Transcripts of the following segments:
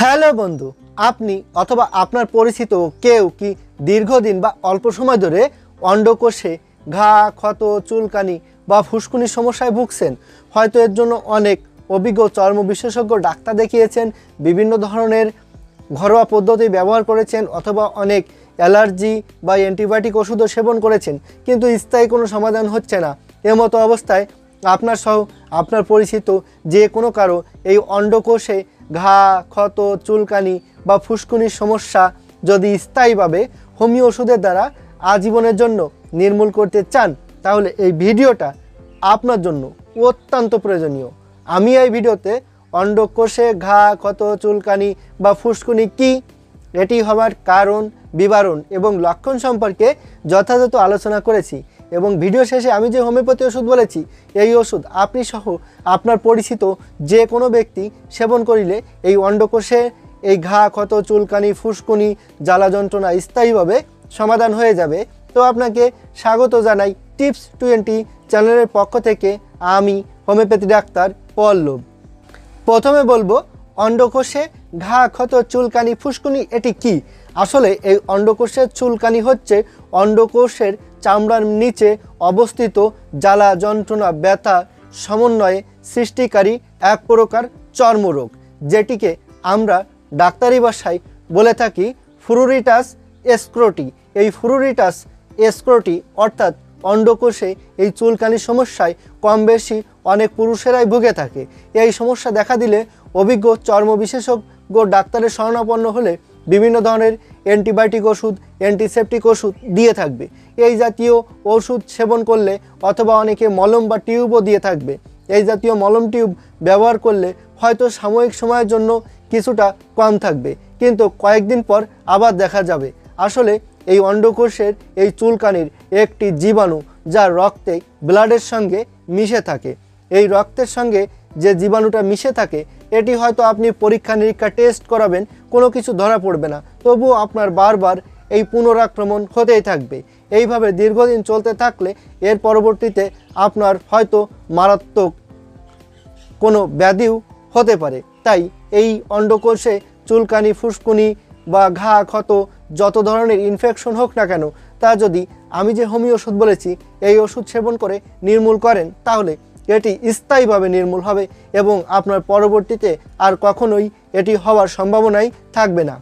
Hello বন্ধু, আপনি অথবা আপনার পরিচিত কেউ কি দীর্ঘদিন বা অল্প সময় ধরে অন্ডকোষে ঘা, ক্ষত, চুলকানি বা ফুসকুনির সমস্যায় ভুগছেন? হয়তো এর জন্য অনেক অভিজ্ঞ চর্ম বিশেষজ্ঞ ডাক্তার দেখিয়েছেন, বিভিন্ন ধরনের ঘরোয়া পদ্ধতি ব্যবহার করেছেন অথবা অনেক অ্যালার্জি বা অ্যান্টিবায়োটিক ওষুধও সেবন করেছেন, কিন্তু স্থায়ী কোনো সমাধান হচ্ছে না। এমতো অবস্থায় আপনার সহ আপনার পরিচিত যে কোনো কারও এই অন্ডকোষে ঘা, ক্ষত, চুলকানি বা ফুসকুনির সমস্যা যদি স্থায়ীভাবে হোমিও ওষুধের দ্বারা আজীবনের জন্য নির্মূল করতে চান, তাহলে এই ভিডিওটা আপনার জন্য অত্যন্ত প্রয়োজনীয়। আমি এই ভিডিওতে অন্ডকোষে ঘা, ক্ষত, চুলকানি বা ফুসকুনি কী, এটি হওয়ার কারণ, বিবরণ এবং লক্ষণ সম্পর্কে যথাযথ আলোচনা করেছি। এবং ভিডিও শেষে আমি যে হোমিওপ্যাথি ওষুধ বলেছি, এই ওষুধ আপনি সহ আপনার পরিচিত যে কোনো ব্যক্তি সেবন করিলে এই অন্ডকোষে এই ঘা, ক্ষত, চুলকানি, ফুসকুনি, জ্বালা যন্ত্রণা স্থায়ীভাবে সমাধান হয়ে যাবে। তো আপনাকে স্বাগত জানাই টিপস টোয়েন্টি চ্যানেলের পক্ষ থেকে আমি হোমিওপ্যাথি ডাক্তার পল্লব। প্রথমে বলব, অন্ডকোষে ঘা, ক্ষত, চুলকানি, ফুসকুনি, এটি কি? আসলে এই অন্ডকোষের চুলকানি হচ্ছে অন্ডকোষের চামড়ার নিচে অবস্থিত জ্বালা যন্ত্রণা ব্যথা সমন্বয়ে সৃষ্টিকারী এক প্রকার চর্মরোগ, যেটিকে আমরা ডাক্তারি ভাষায় বলে থাকি ফুরুরিটাস এসক্রোটি। এই ফুরুরিটাস এসক্রোটি অর্থাৎ অন্ডকোষে এই চুলকানি সমস্যায় কম বেশি অনেক পুরুষেরাই ভুগে থাকে। এই সমস্যা দেখা দিলে অভিজ্ঞ চর্ম বিশেষজ্ঞ ডাক্তারের শরণাপন্ন হলে বিভিন্ন ধরনের অ্যান্টিবায়োটিক ওষুধ, অ্যান্টিসেপটিক ওষুধ দিয়ে থাকবে। এই জাতীয় ওষুধ সেবন করলে অথবা অনেকে মলম বা টিউবও দিয়ে থাকবে। এই জাতীয় মলম টিউব ব্যবহার করলে হয়তো সাময়িক সময়ের জন্য কিছুটা কম থাকবে, কিন্তু কয়েকদিন পর আবার দেখা যাবে। আসলে এই অন্ডকোষের এই চুলকানির একটি জীবাণু যা রক্তে ব্লাডের সঙ্গে মিশে থাকে। এই রক্তের সঙ্গে যে জীবাণুটা মিশে থাকে এটি হয়তো আপনি পরীক্ষা নিরীক্ষা টেস্ট করাবেন, কোনো কিছু ধরা পড়বে না। তবুও আপনার বারবার এই পুনরাক্রমণ হতেই থাকবে। এইভাবে দীর্ঘদিন চলতে থাকলে এর পরবর্তীতে আপনার হয়তো মারাত্মক কোনো ব্যাধিও হতে পারে। তাই এই অন্ডকোষে চুলকানি, ফুসকুনি বা ঘা, ক্ষত যত ধরনের ইনফেকশন হোক না কেন, তা যদি আমি যে হোমিও ওষুধ বলেছি, এই ওষুধ সেবন করে নির্মূল করেন, তাহলে এটি স্থায়ীভাবে নির্মূল হবে এবং আপনার পরবর্তীতে আর কখনোই এটি হওয়ার সম্ভাবনাই থাকবে না।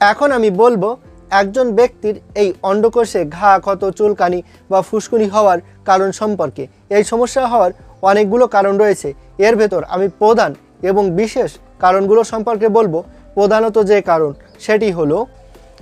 এখন আমি বলব, একজন ব্যক্তির এই অন্ডকোষে ঘা, ক্ষত, চুলকানি বা ফুসকুনি হওয়ার কারণ সম্পর্কে। এই সমস্যা হওয়ার অনেকগুলো কারণ রয়েছে। এর ভেতর আমি প্রধান এবং বিশেষ কারণগুলো সম্পর্কে বলব। প্রধানত যে কারণ, সেটি হলো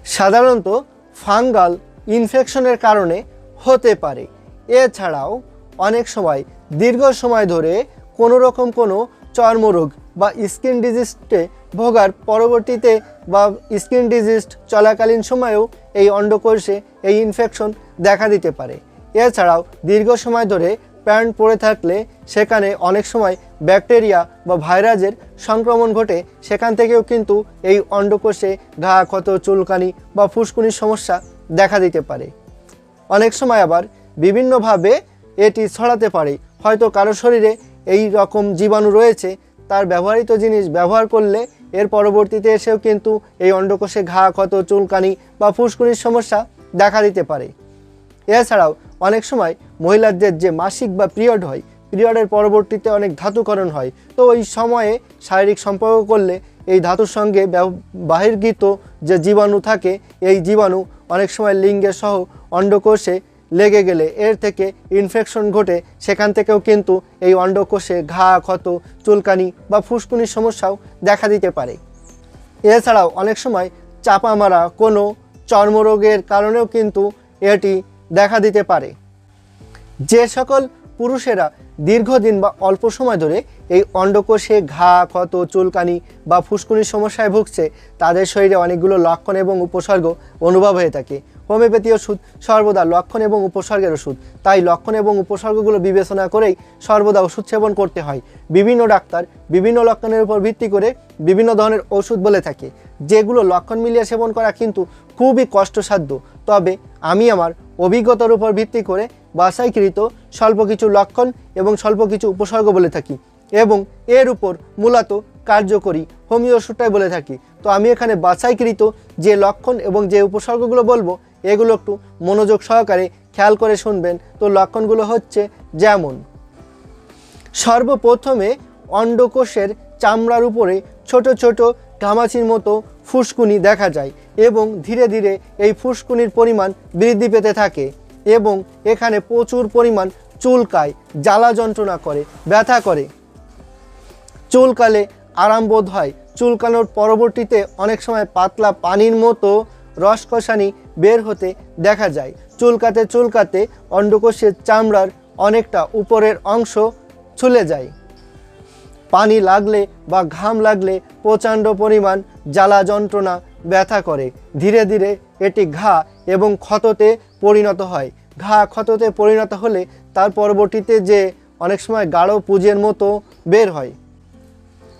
সাধারণত ফাঙ্গাল ইনফেকশনের কারণে হতে পারে। এছাড়াও অনেক সময়, দীর্ঘ সময় ধরে কোনো রকম কোনো চর্মরোগ বা স্কিন ডিজিজে ভোগার পরবর্তীতে বা স্কিন ডিজিজ চলাকালীন সময়েও এই অন্ডকোষে এই ইনফেকশন দেখা দিতে পারে। এছাড়াও দীর্ঘ সময় ধরে প্যান্ট পরে থাকলে সেখানে অনেক সময় ব্যাকটেরিয়া বা ভাইরাসের সংক্রমণ ঘটে, সেখান থেকেও কিন্তু এই অন্ডকোষে ঘা, ক্ষত, চুলকানি বা ফুসকুনির সমস্যা দেখা দিতে পারে। অনেক সময় আবার বিভিন্নভাবে এটি ছড়াতে পারে। হয়তো কারও শরীরে এই রকম জীবাণু রয়েছে, তার ব্যবহৃত জিনিস ব্যবহার করলে এর পরবর্তীতে এসেও কিন্তু এই অন্ডকোষে ঘা, ক্ষত, চুলকানি বা ফুসকুনির সমস্যা দেখা দিতে পারে। এছাড়াও অনেক সময় মহিলাদের যে মাসিক বা পিরিয়ড হয়, পিরিয়ডের পরবর্তীতে অনেক ধাতুকরণ হয়। তো ওই সময়ে শারীরিক সম্পর্ক করলে এই ধাতুর সঙ্গে বাহির্গত যে জীবাণু থাকে, এই জীবাণু অনেক সময় লিঙ্গের সহ অন্ডকোষে লেগে গেলে এর থেকে ইনফেকশন ঘটে, সেখান থেকেও কিন্তু এই অন্ডকোষে ঘা, ক্ষত, চুলকানি বা ফুসকুনির সমস্যাও দেখা দিতে পারে। এছাড়াও অনেক সময় চাপা মারা কোনো চর্মরোগের কারণেও কিন্তু এটি দেখা দিতে পারে। যে সকল পুরুষেরা দীর্ঘদিন বা অল্প সময় ধরে এই অন্ডকোষে ঘা, ক্ষত, চুলকানি বা ফুসকুনির সমস্যায় ভুগছে, তাদের শরীরে অনেকগুলো লক্ষণ এবং উপসর্গ অনুভব হয়ে থাকে। হোমিওপ্যাথি ওষুধ সর্বদা লক্ষণ এবং উপসর্গের ওষুধ। তাই লক্ষণ এবং উপসর্গগুলো বিবেচনা করেই সর্বদা ওষুধ সেবন করতে হয়। বিভিন্ন ডাক্তার বিভিন্ন লক্ষণের উপর ভিত্তি করে বিভিন্ন ধরনের ওষুধ বলে থাকে। যেগুলো লক্ষণ মিলিয়ে সেবন করা কিন্তু খুবই কষ্টসাধ্য। তবে আমি আমার অভিজ্ঞতার উপর ভিত্তি করে বাসাইকৃত স্বল্প কিছু লক্ষণ এবং স্বল্প কিছু উপসর্গ বলে থাকি এবং এর উপর মূলত কার্যকরী হোমিও ওষুধটাই বলে থাকি। তো আমি এখানে বাছাইকৃত যে লক্ষণ এবং যে উপসর্গগুলো বলব এগুলো একটু মনোযোগ সহকারে খেয়াল করে শুনবেন। তো লক্ষণগুলো হচ্ছে যেমন, সর্বপ্রথমে অন্ডকোষের চামড়ার উপরে ছোট ছোট ঘামাচির মতো ফুসকুনি দেখা যায় এবং ধীরে ধীরে এই ফুসকুনির পরিমাণ বৃদ্ধি পেতে থাকে এবং এখানে প্রচুর পরিমাণ চুলকায়, জ্বালা যন্ত্রণা করে, ব্যথা করে। চুলকালে আরাম বোধ হয়। চুলকানোর পরবর্তীতে অনেক সময় পাতলা পানির মতো রসকষানি বের হতে দেখা যায়। চুলকাতে চুলকাতে অন্ডকোষের চামড়ার অনেকটা উপরের অংশ ছুলে যায়। পানি লাগলে বা ঘাম লাগলে প্রচণ্ড পরিমাণ জ্বালা যন্ত্রণা ব্যথা করে। ধীরে ধীরে এটি ঘা এবং ক্ষততে পরিণত হয়। ঘা ক্ষততে পরিণত হলে তার পরবর্তীতে যে অনেক সময় গাঢ় পুজের মতো বের হয়।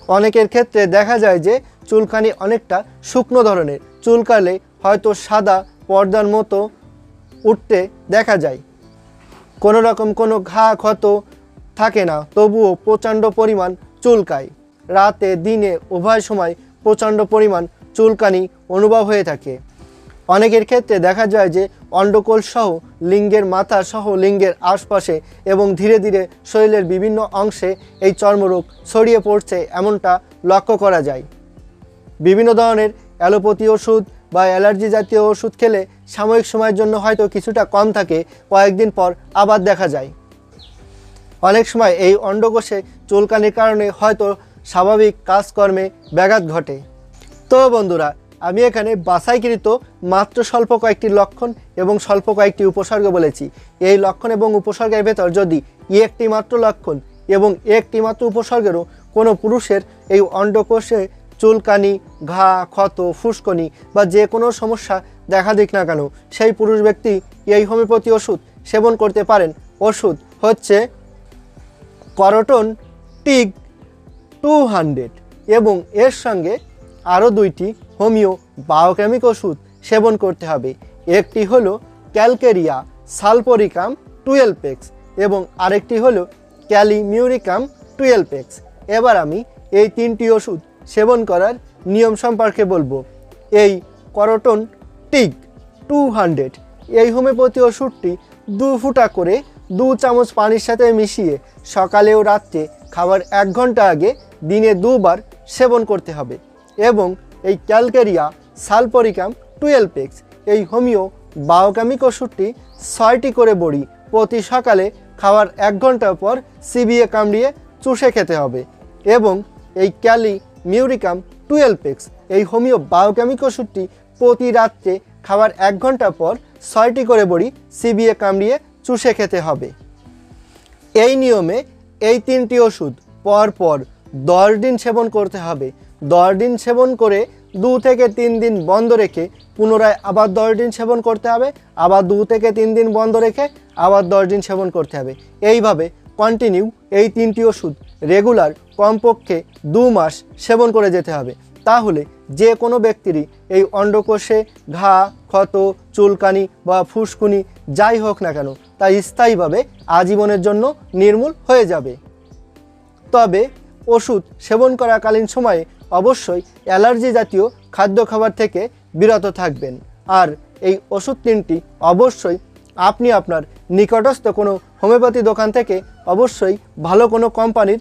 অনেকের ক্ষেত্রে দেখা যায় যে চুলকানি অনেকটা শুকনো ধরনের। চুলকালে হয়তো সাদা পর্দার মতো উঠতে দেখা যায়। কোনো রকম কোনো ঘা ক্ষত থাকে না, তবুও প্রচণ্ড পরিমাণ চুলকায়। রাতে, দিনে, উভয় সময় প্রচণ্ড পরিমাণ চুলকানি অনুভব হয়ে থাকে। অনেকের ক্ষেত্রে দেখা যায় যে অন্ডকোল সহ লিঙ্গের মাথা সহ লিঙ্গের আশপাশে এবং ধীরে ধীরে শরীরের বিভিন্ন অংশে এই চর্মরোগ ছড়িয়ে পড়ছে এমনটা লক্ষ্য করা যায়। বিভিন্ন ধরনের অ্যালোপ্যাথি ওষুধ বা অ্যালার্জি জাতীয় ওষুধ খেলে সাময়িক সময়ের জন্য হয়তো কিছুটা কম থাকে, কয়েকদিন পর আবার দেখা যায়। অনেক সময় এই অন্ডকোষে চুলকানির কারণে হয়তো স্বাভাবিক কাজকর্মে ব্যাঘাত ঘটে। তো বন্ধুরা, আমি এখানে বাছাইকৃত মাত্র স্বল্প কয়েকটি লক্ষণ এবং স্বল্প কয়েকটি উপসর্গ বলেছি। এই লক্ষণ এবং উপসর্গের ভেতর যদি একটি মাত্র লক্ষণ এবং একটি মাত্র উপসর্গেরও কোনো পুরুষের এই অন্ডকোষে চুলকানি, ঘা, ক্ষত, ফুসকনি বা যে কোনো সমস্যা দেখা দিক না কেন, সেই পুরুষ ব্যক্তি এই হোমিওপ্যাথি ওষুধ সেবন করতে পারেন। ওষুধ হচ্ছে করটন টিক টু হান্ড্রেড এবং এর সঙ্গে আরও দুইটি হোমিও বায়োকেমিক ওষুধ সেবন করতে হবে। একটি হলো ক্যালকেরিয়া সালপোরিকাম টুয়েলভ এক্স এবং আরেকটি হলো ক্যালিমিউরিকাম টুয়েলভ এক্স এবার আমি এই তিনটি ওষুধ সেবন করার নিয়ম সম্পর্কে বলব। এই করটন টিক টু হান্ড্রেড, এই হোমিওপ্যাথি ওষুধটি দু ফুটা করে দু চামচ পানির সাথে মিশিয়ে সকালে ও রাত্রে খাবার এক ঘণ্টা আগে দিনে দুবার সেবন করতে হবে এবং এই ক্যালকেরিয়া সালপরিকাম টুয়েলভ এক্স, এই হোমিও বায়োকেমিক ওষুধটি ছয়টি করে বড়ি প্রতি সকালে খাওয়ার এক ঘণ্টা পর সিবিএ কামড়িয়ে চুষে খেতে হবে এবং এই ক্যালি মিউরিকাম টুয়েলভ এক্স। এই হোমিও বায়োকেমিক ওষুধটি প্রতি রাত্রে খাওয়ার এক ঘণ্টা পর ছয়টি করে বড়ি সিবিএ কামড়িয়ে চুষে খেতে হবে। এই নিয়মে এই তিনটি ওষুধ পর পর দশ দিন সেবন করতে হবে। দশ দিন সেবন করে দু থেকে তিন দিন বন্ধ রেখে পুনরায় আবার দশ দিন সেবন করতে হবে। আবার দু থেকে তিন দিন বন্ধ রেখে আবার দশ দিন সেবন করতে হবে। এইভাবে কন্টিনিউ এই তিনটি ওষুধ রেগুলার কমপক্ষে দু মাস সেবন করে যেতে হবে। তাহলে যে কোনো ব্যক্তিরই এই অন্ডকোষে ঘা, ক্ষত, চুলকানি বা ফুসকুনি যাই হোক না কেন, তা স্থায়ীভাবে আজীবনের জন্য নির্মূল হয়ে যাবে। তবে ওষুধ সেবন করাকালীন সময়ে অবশ্যই অ্যালার্জি জাতীয় খাদ্য খাবার থেকে বিরত থাকবেন। আর এই ওষুধ তিনটি অবশ্যই আপনি আপনার নিকটস্থ কোনো হোমিওপ্যাথি দোকান থেকে অবশ্যই ভালো কোনো কোম্পানির